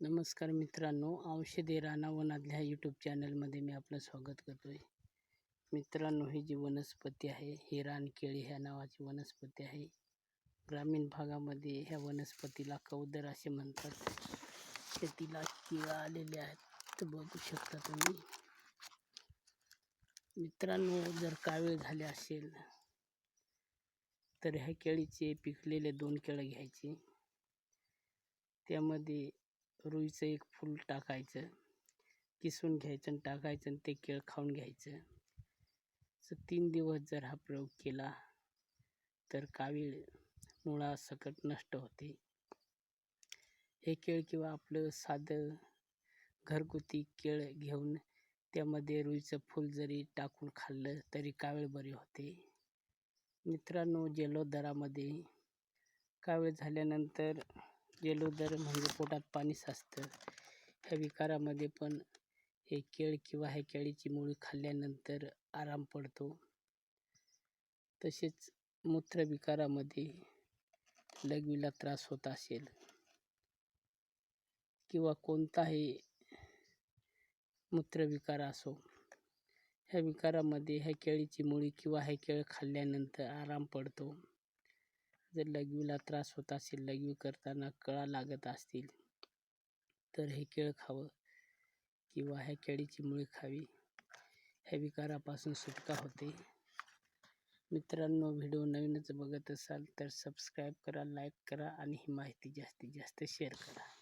नमस्कार मित्रांनो औषधी रानावनातल्या यूट्यूब चॅनलमध्ये मी आपलं स्वागत करतो आहे मित्रांनो ही जी वनस्पती आहे ही रानकेळी ह्या नावाची वनस्पती आहे. ग्रामीण भागामध्ये ह्या वनस्पतीला कौदर असे म्हणतात. शेतीला किळा आलेल्या आहेत तर बघू शकता तुम्ही. मित्रांनो जर कावीळ झाले असेल तर ह्या केळीचे पिकलेले दोन केळं घ्यायचे. त्यामध्ये रुईचं एक फूल टाकायचं किसून घ्यायचं आणि टाकायचं आणि ते केळ खाऊन घ्यायचं. तर तीन दिवस जर हा प्रयोग केला तर कावीळ मुळासकट नष्ट होते. हे केळ किंवा आपलं साधं घरगुती केळ घेऊन त्यामध्ये रुईचं फूल जरी टाकून खाल्लं तरी कावीळ बरी होते. मित्रांनो जेलोदरामध्ये कावीळ झाल्यानंतर जलोदर म्हणजे पोटात पाणी साचतं. ह्या विकारामध्ये पण हे केळ किंवा ह्या केळीची मुळी खाल्ल्यानंतर आराम पडतो. तसेच मूत्रविकारामध्ये लघवीला त्रास होत असेल किंवा कोणताही मूत्रविकार असो ह्या विकारामध्ये ह्या केळीची मुळी किंवा हे केळ खाल्ल्यानंतर आराम पडतो. जर लघवीला त्रास होत असेल लघवी करताना कळा लागत असतील तर हे केळ खावं किंवा ह्या केळीची मुळे खावी. ह्या विकारापासून सुटका होते. मित्रांनो व्हिडिओ नवीनच बघत असाल तर सबस्क्राईब करा लाईक करा आणि ही माहिती जास्तीत जास्त शेअर करा.